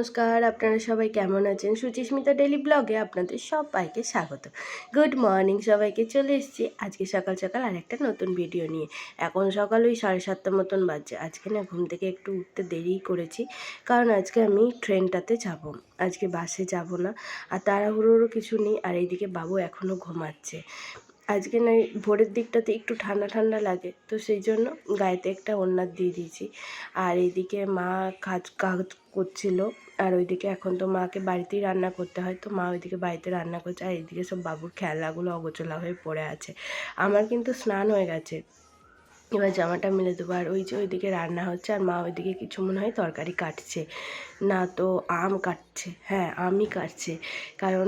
নমস্কার, আপনারা সবাই কেমন আছেন? সুচিস্মিতা ডেলি ব্লগে আপনাদের সবাইকে স্বাগত। গুড মর্নিং সবাইকে চলে এসেছি আজকে সকাল সকাল আর একটা নতুন ভিডিও নিয়ে। এখন সকাল ওই সাড়ে সাতটা মতন বাজছে। আজকে না ঘুম থেকে একটু উঠতে দেরি করেছি, কারণ আজকে আমি ট্রেনটাতে যাব। আজকে বাসে যাব না, আর তাড়াহুড়োরও কিছু নেই, আর এইদিকে বাবু এখনও ঘুমাচ্ছে। আজকে না ভোরের দিকটাতে একটু ঠান্ডা ঠান্ডা লাগে, তো সেই জন্য গায়েতে একটা ওড়নার দিয়ে দিয়েছি। আর এইদিকে মা কাজ কাজ করছিল আর ওইদিকে এখন তো মাকে বাড়িতেই রান্না করতে হয়, তো মা ওইদিকে বাড়িতে রান্না করছে আর এইদিকে সব বাবুর খেলাগুলো অগোচলা হয়ে পড়ে আছে। আমার কিন্তু স্নান হয়ে গেছে। এবার জামাটা মেলে দেবো। আর ওই যে ওইদিকে রান্না হচ্ছে আর মা ওইদিকে কিছু মনে হয় তরকারি কাটছে। না তো আম কাটছে। হ্যাঁ আমই কাটছে। কারণ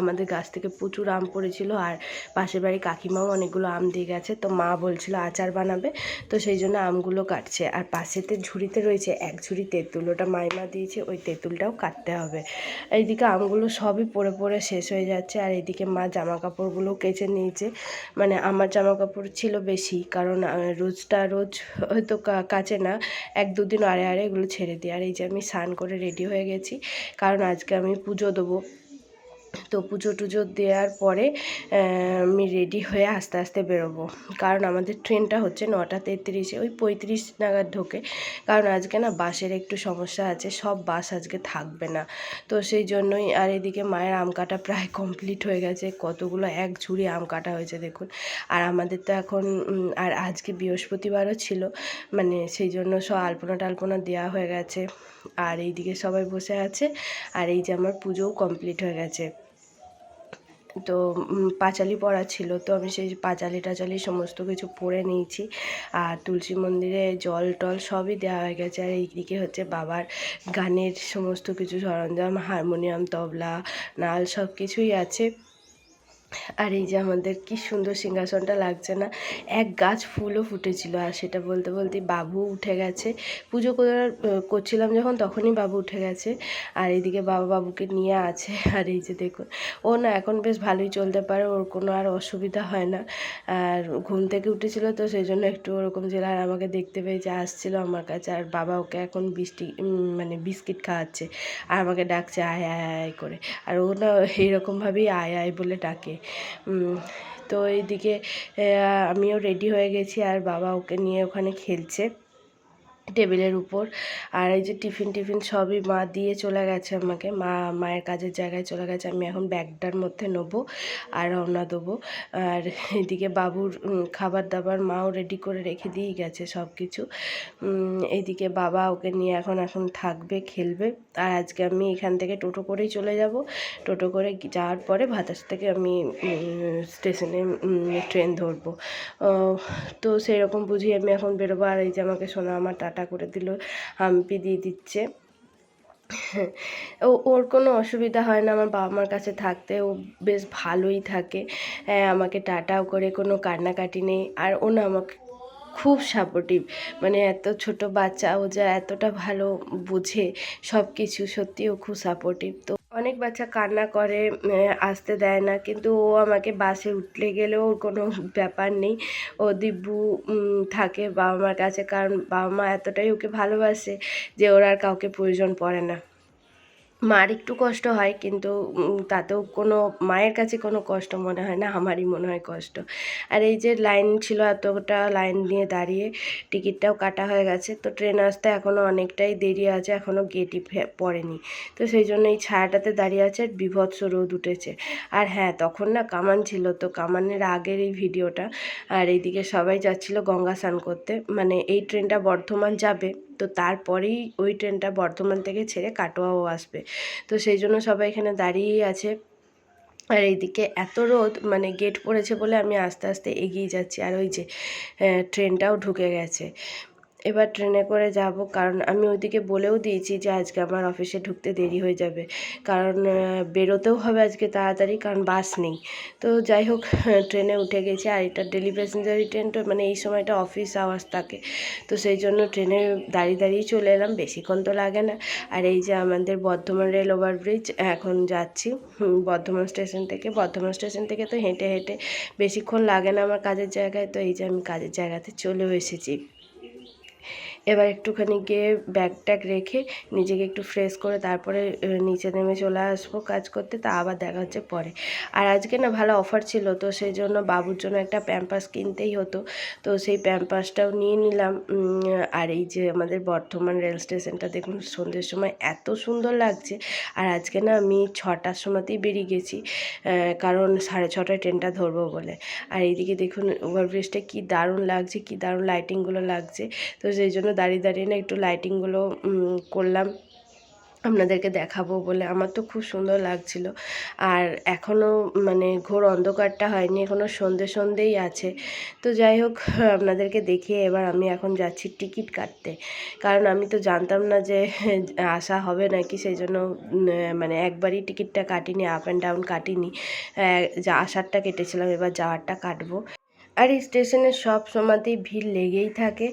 আমাদের গাছ থেকে প্রচুর আম পড়েছিল আর পাশের বাড়ি কাকিমাও অনেকগুলো আম দিয়ে গেছে। তো মা বলছিল আচার বানাবে। তো সেই জন্য আমগুলো কাটছে। আর পাশেতে ঝুড়িতে রয়েছে এক ঝুড়ি তেঁতুল। ওটা মাইমা দিয়েছে। ওই তেঁতুলটাও কাটতে হবে। এইদিকে আমগুলো সবই পড়ে পড়ে শেষ হয়ে যাচ্ছে। আর এইদিকে মা জামা কাপড়গুলো কেচে নিয়েছে। মানে আমার জামা কাপড় ছিল বেশি। কারণ রোজটা রোজ হয়তো কাছে না, এক দুদিন আড়ে আড়ে এগুলো ছেড়ে দিই। আর এই যে আমি স্নান করে রেডি হয়ে গেছি, কারণ আজকে আমি পুজো দেবো। তো পুজো টুজো দেওয়ার পরে আমি রেডি হয়ে আস্তে আস্তে বেরোবো। কারণ আমাদের ট্রেনটা হচ্ছে নটা তেত্রিশে, ওই পঁয়ত্রিশ নাগাদ ঢোকে। কারণ আজকে না বাসের একটু সমস্যা আছে, সব বাস আজকে থাকবে না। তো সেই জন্যই আর এদিকে মায়ের আম কাটা প্রায় কমপ্লিট হয়ে গেছে, কতগুলো এক ঝুড়ি আম কাটা হয়েছে দেখুন। আর আমাদের তো এখন আর আজকে বৃহস্পতিবারও ছিল মানে সেই জন্য সব আলপনা টালপনা দেওয়া হয়ে গেছে। আর এইদিকে সবাই বসে আছে, আর এই যে আমার পুজোও কমপ্লিট হয়ে গেছে। তো পাঁচালি পড়া ছিল, তো আমি সেই পাঁচালি টাচালি সমস্ত কিছু পরে নিয়েছি। আর তুলসী মন্দিরে জল টল সবই দেওয়া হয়ে গেছে। আর এইদিকে হচ্ছে বাবার গানের সমস্ত কিছু সরঞ্জাম, হারমোনিয়াম, তবলা, নাল সব কিছুই আছে। আর এই যে আমাদের কি সুন্দর সিংহাসনটা লাগছে না, এক গাছ ফুলও ফুটেছিল। আর সেটা বলতে বলতে বাবু উঠে গেছে। পুজো করার করছিলাম যখন, তখনই বাবু উঠে গেছে। আর এইদিকে বাবা বাবুকে নিয়ে আছে। আর এই যে দেখুন, ও না এখন বেশ ভালোই চলতে পারে, ওর কোনো আর অসুবিধা হয় না। আর ঘুম থেকে উঠেছিল তো সেই জন্য একটু ওরকম ছিল আর আমাকে দেখতে পেয়েছে আসছিল আমার কাছে। আর বাবা ওকে এখন বৃষ্টি মানে বিস্কিট খাওয়াচ্ছে। আর আমাকে ডাকছে আয় আয় আয় করে। আর ও না এইরকমভাবেই, আয় আয় বলে ডাকে। তো এইদিকে আমিও রেডি হয়ে গেছি আর বাবা ওকে নিয়ে ওখানে খেলছে। টেবিলের উপর। আর এই যে টিফিন টিফিন সবই মা দিয়ে চলে গেছে আমাকে। মা মায়ের কাজের জায়গায় চলে গেছে। আমি এখন ব্যাগটার মধ্যে নেব আর রওনা দেবো। আর এদিকে বাবুর খাবার দাবার মাও রেডি করে রেখে দিয়েই গেছে সব কিছু এইদিকে বাবা ওকে নিয়ে এখন এখন থাকবে, খেলবে। আর আজকে আমি এখান থেকে টোটো করেই চলে যাব। টোটো করে যাওয়ার পরে ভাতাস থেকে আমি স্টেশনে ট্রেন ধরবো। তো সেই রকম বুঝি আমি এখন বেরোবো। আর এই যে আমাকে শোনা আমার টাটা করে দিল, হাম্পি দিয়ে দিচ্ছে। ও, ওর কোনো অসুবিধা হয় না, আমার বাবা মার কাছে থাকতে ও বেশ ভালোই থাকে। হ্যাঁ আমাকে টাটাও করে, কোনো কান্নাকাটি নেই। আর ও না আমাকে খুব সাপোর্টিভ মানে এত ছোট বাচ্চা, ও যা এতটা ভালো বোঝে সব কিছু সত্যি ও খুব সাপোর্টিভ তো অনেক বাচ্চা কান্না করে আসতে দেয় না। কিন্তু ও আমাকে বাসে উঠলে গেলেও ওর কোনো ব্যাপার নেই। ও দিব্যু থাকে বাবা মার কাছে। কারণ বাবা মা এতটাই ওকে ভালোবাসে যে ওর আর কাউকে প্রয়োজন পড়ে না। মার একটু কষ্ট হয়, কিন্তু তাতেও কোনো, মায়ের কাছে কোনো কষ্ট মনে হয় না, আমারই মনে হয় কষ্ট। আর এই যে লাইন ছিল এতটা লাইন নিয়ে দাঁড়িয়ে, টিকিটটাও কাটা হয়ে গেছে, তো ট্রেন আসতে এখনও অনেকটাই দেরি আছে এখনও গেটই পড়েনি। তো সেই জন্য এই ছায়াটাতে দাঁড়িয়ে আছে আর বিভৎস রোদ উঠেছে। আর হ্যাঁ তখন না কামান ছিল, তো কামানের আগের এই ভিডিওটা, আর এইদিকে সবাই যাচ্ছিল গঙ্গা স্নান করতে। মানে এই ট্রেনটা বর্ধমান যাবে তো তারপরেই ওই ট্রেনটা বর্ধমান থেকে ছেড়ে কাটোয়াও আসবে। তো সেই জন্য সবাই এখানে দাঁড়িয়েই আছে। আর এইদিকে এত রোদ মানে গেট পড়েছে বলে আমি আস্তে আস্তে এগিয়ে যাচ্ছি। আর ওই যে ট্রেনটাও ঢুকে গেছে। এবার ট্রেনে করে যাব। কারণ আমি ওইদিকে বলেও দিয়েছি যে, আজকে আমার অফিসে ঢুকতে দেরি হয়ে যাবে। কারণ বেরোতেও হবে আজকে তাড়াতাড়ি, কারণ বাস নেই। তো যাই হোক, ট্রেনে উঠে গেছি। আর এটা ডেলি প্যাসেঞ্জারি ট্রেন তো মানে এই সময়টা অফিস আওয়াজ থাকে। তো সেই জন্য ট্রেনে দাঁড়িয়ে দাঁড়িয়ে চলে এলাম। বেশিক্ষণ তো লাগে না। আর এই যে আমাদের বর্ধমান রেল ওভারব্রিজ এখন যাচ্ছি। বর্ধমান স্টেশন থেকে। বর্ধমান স্টেশন থেকে তো হেঁটে হেঁটে বেশিক্ষণ লাগে না আমার কাজের জায়গায়। তো এই যে আমি কাজের জায়গাতে চলেও এসেছি। এবার একটুখানি গিয়ে ব্যাগ ট্যাগ রেখে নিজেকে একটু ফ্রেশ করে তারপরে নিচে নেমে চলে আসব কাজ করতে, তা আবার দেখা হচ্ছে পরে। আর আজকে না ভালো অফার ছিল, তো সেই জন্য বাবুর জন্য একটা প্যাম্পাস কিনতেই হতো। তো সেই প্যাম্পাসটাও নিয়ে নিলাম। আর এই যে আমাদের বর্ধমান রেল স্টেশনটা দেখুন, সন্ধ্যের সময় এত সুন্দর লাগছে। আর আজকে না আমি ছটার সময়তেই বেরিয়ে গেছি কারণ সাড়ে ছটায় ট্রেনটা ধরবো বলে। আর এইদিকে দেখুন ওভারব্রিজটা কি দারুণ লাগছে, কি দারুণ লাইটিংগুলো লাগছে। তো সেই জন্য দাঁড়িয়ে দাঁড়িয়ে না একটু লাইটিংগুলো করলাম। আপনাদেরকে দেখাবো বলে। আমার তো খুব সুন্দর লাগছিল। আর এখনও মানে ঘোর অন্ধকারটা হয়নি এখনও সন্ধে সন্ধেই আছে। তো যাই হোক, আপনাদেরকে দেখিয়ে এবার আমি এখন যাচ্ছি টিকিট কাটতে। কারণ আমি তো জানতাম না যে আসা হবে নাকি, সেই জন্য মানে একবারই টিকিটটা কাটিনি আপ অ্যান্ড ডাউন কাটিনি। আসারটা কেটেছিলাম, এবার যাওয়ারটা কাটবো। আর স্টেশনে সব সময়তেই ভিড় লেগেই থাকে।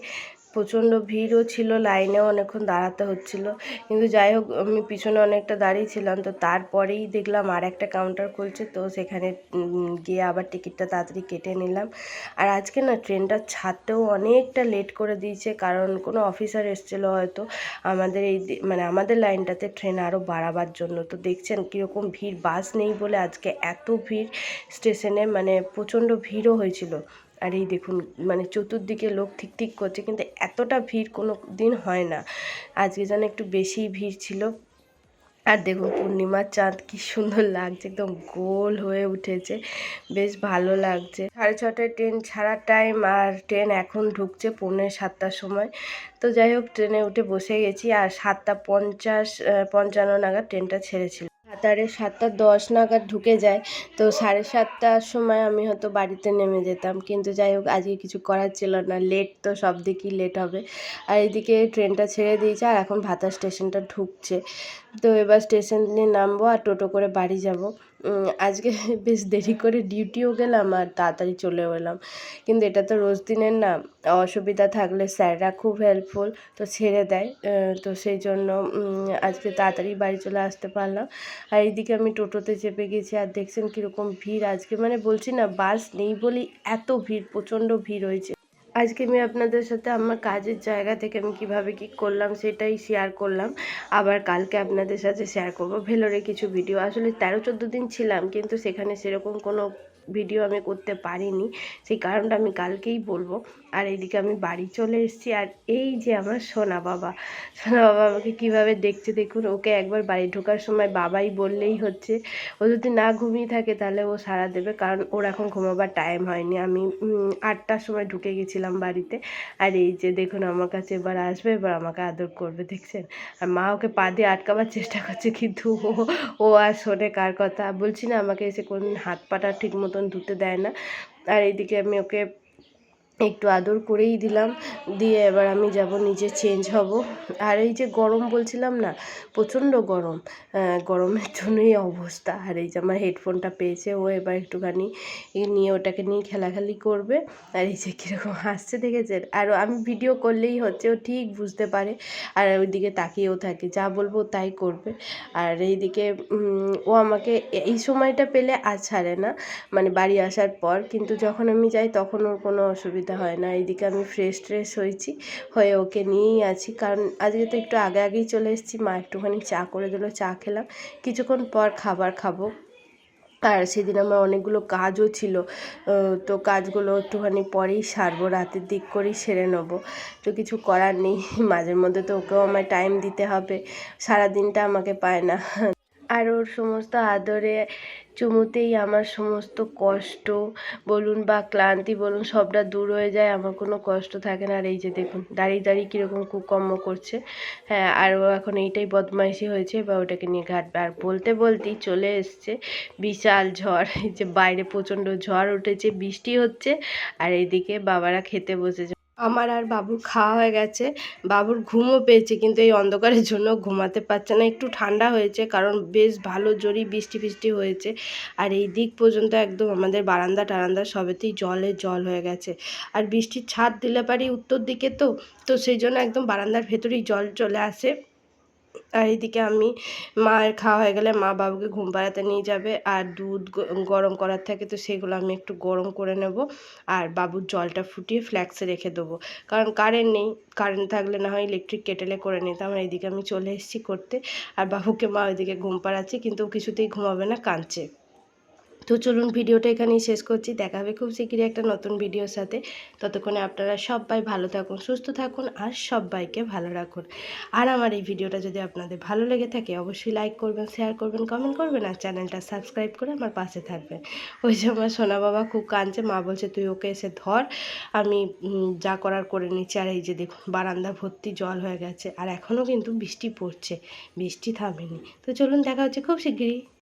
প্রচণ্ড ভিড়ও ছিল, লাইনেও অনেকক্ষণ দাঁড়াতে হচ্ছিল। কিন্তু যাই হোক, আমি পিছনে অনেকটা দাঁড়িয়েছিলাম তো তারপরেই দেখলাম আর একটা কাউন্টার খুলছে। তো সেখানে গিয়ে আবার টিকিটটা তাড়াতাড়ি কেটে নিলাম। আর আজকে না ট্রেনটা ছাড়তেও অনেকটা লেট করে দিয়েছে। কারণ কোনো অফিসার এসেছিল হয়তো। আমাদের এই মানে আমাদের লাইনটাতে ট্রেন আরও বাড়াবার জন্য। তো দেখছেন কীরকম ভিড় বাস নেই বলে আজকে এত ভিড় স্টেশনে মানে প্রচণ্ড ভিড়ও হয়েছিল। আর এই দেখুন মানে চতুর্দিকে লোক ঠিক ঠিক করছে, কিন্তু এতটা ভিড় কোনো দিন হয় না। আজকে যেন একটু বেশিই ভিড় ছিল। আর দেখুন, পূর্ণিমার চাঁদ কি সুন্দর লাগছে, একদম গোল হয়ে উঠেছে। বেশ ভালো লাগছে। সাড়ে ছটায় ট্রেন ছাড়ার টাইম আর ট্রেন এখন ঢুকছে পৌনে সাতটার সময়। তো যাই হোক, ট্রেনে উঠে বসে গেছি, আর সাতটা পঞ্চাশ পঞ্চান্ন নাগাদ ট্রেনটা ছেড়েছিল। সাতারে সাতটা দশ নাগাদ ঢুকে যায়। তো সাড়ে সাতটার সময় আমি হয়তো বাড়িতে নেমে যেতাম। কিন্তু যাই হোক, আজকে কিছু করার ছিল না। লেট তো সব দিকেই লেট হবে। আর এদিকে ট্রেনটা ছেড়ে দিয়েছে আর এখন ভাতা স্টেশনটা ঢুকছে। তো এবার স্টেশনে নামবো আর টোটো করে বাড়ি যাব। আজকে বেশ দেরি করে ডিউটিও গেলাম আর তাড়াতাড়ি চলেও এলাম। কিন্তু এটা তো রোজ দিনের না, অসুবিধা থাকলে স্যাররা খুব হেল্পফুল তো ছেড়ে দেয়। তো সেই জন্য আজকে তাড়াতাড়ি বাড়ি চলে আসতে পারলাম। আর এইদিকে আমি টোটোতে চেপে গেছি আর দেখছেন কীরকম ভিড়। আজকে মানে বলছি না, বাস নেই বলেই এত ভিড়, প্রচণ্ড ভিড় হয়েছে। আজকে আমি আপনাদের সাথে আমার কাজের জায়গা থেকে আমি কীভাবে কি করলাম সেটাই শেয়ার করলাম। আবার কালকে আপনাদের সাথে শেয়ার করব। ভেলোরে কিছু ভিডিও আসলে তেরো, চোদ্দ দিন ছিলাম, কিন্তু সেখানে সেরকম কোনো ভিডিও আমি করতে পারিনি। সেই কারণটা আমি কালকেই বলব। আর এইদিকে আমি বাড়ি চলে এসেছি। আর এই যে আমার সোনা বাবা সোনা বাবা আমাকে কীভাবে দেখছে দেখুন, ওকে একবার বাড়ি ঢোকার সময় বাবাই বললেই হচ্ছে। ও যদি না ঘুমিয়ে থাকে তাহলে ও সাড়া দেবে, কারণ ওর এখন ঘুমাবার টাইম হয়নি। আমি আটটার সময় ঢুকে গেছিলাম। বাড়িতে। আর এই যে দেখুন, আমার কাছে এবার আসবে, এবার আমাকে আদর করবে, দেখছেন? আর মা ওকে পা দিয়ে আটকাবার চেষ্টা করছে, কিন্তু ও ও আর শোনে কার কথা। বলছি না, আমাকে এসে কোন হাত পাটা ঠিক মতন ধুতে দেয় না। আর এইদিকে আমি ওকে একটু আদর করেই দিলাম। দিয়ে এবার আমি যাব, নিজে চেঞ্জ হব। আর এই যে গরম বলছিলাম না, প্রচণ্ড গরম। গরমের জন্যই অবস্থা। আর এই যে আমার হেডফোনটা পেয়েছে, ও এবার একটুখানি নিয়ে ওটাকে নিয়ে খেলাখালি করবে। আর এই যে কীরকম হাসছে, দেখেছেন? আর আমি ভিডিও করলেই হচ্ছে, ও ঠিক বুঝতে পারে। আর ওইদিকে তাকিয়েও থাকে, যা বলব তাই করবে। আর এইদিকে ও আমাকে এই সময়টা পেলে আর ছাড়ে না। মানে বাড়ি আসার পর। কিন্তু যখন আমি যাই, তখন ওর কোনো অসুবিধা হয় না। এইদিকে আমি ফ্রেশ ট্রেশ হয়েছি, হয়ে ওকে নিয়েই আছি। কারণ আজকে তো একটু আগে আগেই চলে এসেছি, মা একটুখানি চা করে দিল, চা খেলাম। কিছুক্ষণ পর খাবার খাব। আর সেদিন আমার অনেকগুলো কাজও ছিল। তো কাজগুলো একটুখানি পরেই সারবো, রাতের দিক করেই সেরে নেব। তো কিছু করার নেই। মাঝে মধ্যে তো ওকেও আমায় টাইম দিতে হবে। সারা দিনটা আমাকে পায় না। আর ওর সমস্ত আদরে চুমুতেই আমার সমস্ত কষ্ট, বলুন বা ক্লান্তি, বলুন, সবটা দূর হয়ে যায়, আমার কোনো কষ্ট থাকে না। আর এই যে দেখুন, দাঁড়িয়ে দাঁড়িয়ে কীরকম কুকর্ম করছে। হ্যাঁ আর ও এখন এইটাই বদমাইশি হয়েছে বা ওটাকে নিয়ে ঘাটবে। আর বলতে বলতেই চলে এসছে বিশাল ঝড়, এই যে বাইরে প্রচণ্ড ঝড় উঠেছে, বৃষ্টি হচ্ছে, আর এইদিকে বাবারা খেতে বসেছে। আমার আর বাবুর খাওয়া হয়ে গেছে। বাবুর ঘুমও পেয়েছে, কিন্তু এই অন্ধকারের জন্য ঘুমাতে পারছে না। একটু ঠান্ডা হয়েছে, কারণ বেশ ভালো জোরই বৃষ্টি ফিষ্টি হয়েছে। আর এই দিক পর্যন্ত একদম আমাদের বারান্দা টারান্দা সবেতেই জলে জল হয়ে গেছে। আর বৃষ্টির ছাদ দিলে পারি উত্তর দিকে তো তো সেই জন্য একদম বারান্দার ভেতরেই জল চলে আসে। আর এদিকে আমি মায়ের খাওয়া হয়ে গেলে মা বাবুকে ঘুম পাড়াতে নিয়ে যাবে আর দুধ গরম করার থাকে তো সেগুলো আমি একটু গরম করে নেব আর বাবুর জলটা ফুটিয়ে ফ্ল্যাক্সে রেখে দেবো। কারণ কারেন্ট নেই কারেন্ট থাকলে না হয় ইলেকট্রিক কেটেলে করে নিতাম আর এদিকে আমি চলে এসেছি করতে আর বাবুকে মা ওইদিকে ঘুম পাড়াচ্ছে কিন্তু কিছুতেই ঘুমাবে না, কাঁদছে। তো চলুন ভিডিওটা এখানেই শেষ করছি। দেখা হবে খুব শীঘ্রই একটা নতুন ভিডিওর সাথে। ততক্ষণে আপনারা সবাই ভালো থাকুন, সুস্থ থাকুন আর সবাইকে ভালো রাখুন। আর আমার এই ভিডিওটা যদি আপনাদের ভালো লেগে থাকে, অবশ্যই লাইক করবেন শেয়ার করবেন কমেন্ট করবেন আর চ্যানেলটা সাবস্ক্রাইব করে আমার পাশে থাকবেন। ওই যে আমার সোনা বাবা খুব কাঁদছে, মা বলছে, তুই ওকে এসে ধর, আমি যা করার করে নিচ্ছি। আর এই যে দেখুন, বারান্দা ভর্তি জল হয়ে গেছে। আর এখনও কিন্তু বৃষ্টি পড়ছে, বৃষ্টি থামেনি। তো চলুন দেখা হচ্ছে খুব শিগগিরই।